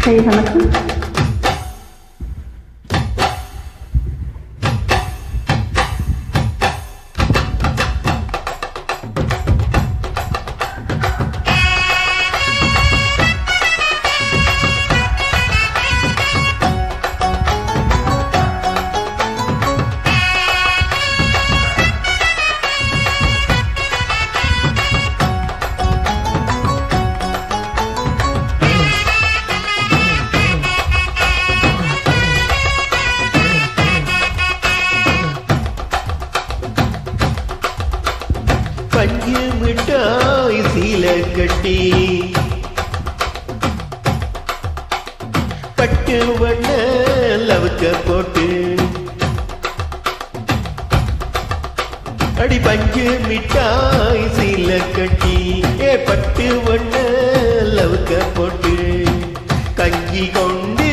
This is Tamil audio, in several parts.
非常的痛 கட்டி. பட்டு வண்ண லவுக்க போட்டு. அடி பஞ்சு மிட்டாய் சீல கட்டி. ஏ பட்டு வண்ண லவுக்க போட்டு. கஞ்சி கொண்டு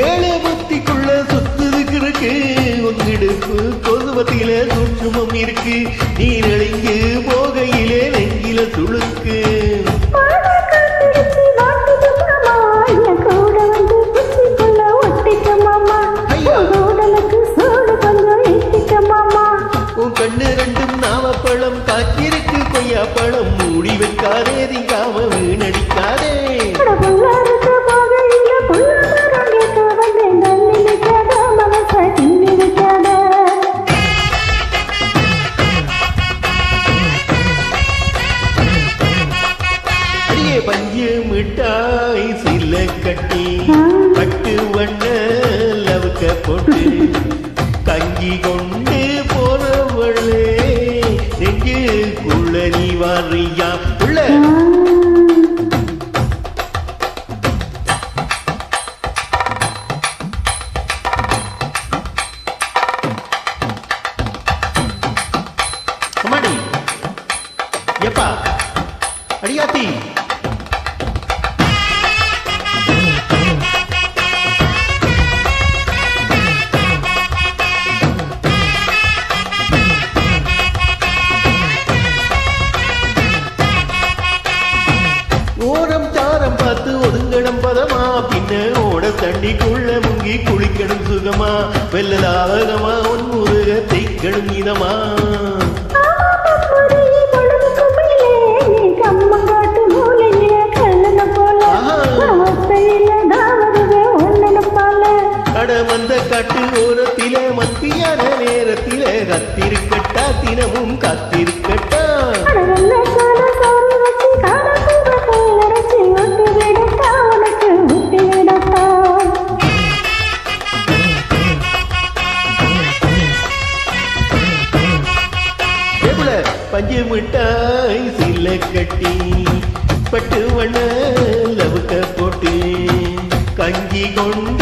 ஏழு புத்திக்குள்ள சுத்துதுக்கு இருக்கு. உன்னிடுப்பு கொதுவத்தில சூட்சுமம் இருக்கு நீரழிங்கு போகையிலே துளுக்கு உன் கண்ணு ரெண்டும் நாவப்பழம் காய்ச்சிருக்கு மிட்டாய் சில்ல கட்டி பட்டு வண்ண லவுக்க போட்டு கஞ்சி கொண்டு போறவளே நெஞ்சு நீ வாரியா? உள்ள. எப்பா? அடியாத்தி. பார்த்து ஒதுங்கடம் பதமா? பின்ன ஓட தண்ணிக்குள்ள முங்கி குளிக்கணும் சுகமா? வெள்ளலாகமா உன் முருக தைக்கணும் இதமா? அட காட்டு ஓரத்திலே மத்தியான நேரத்திலே கத்திருக்கட்டா தினமும் காத்திருக்கட்டா மிட்டாய் சில கட்டி பட்டு வண்ண லவுக்க போட்டு கஞ்சி கொண்டு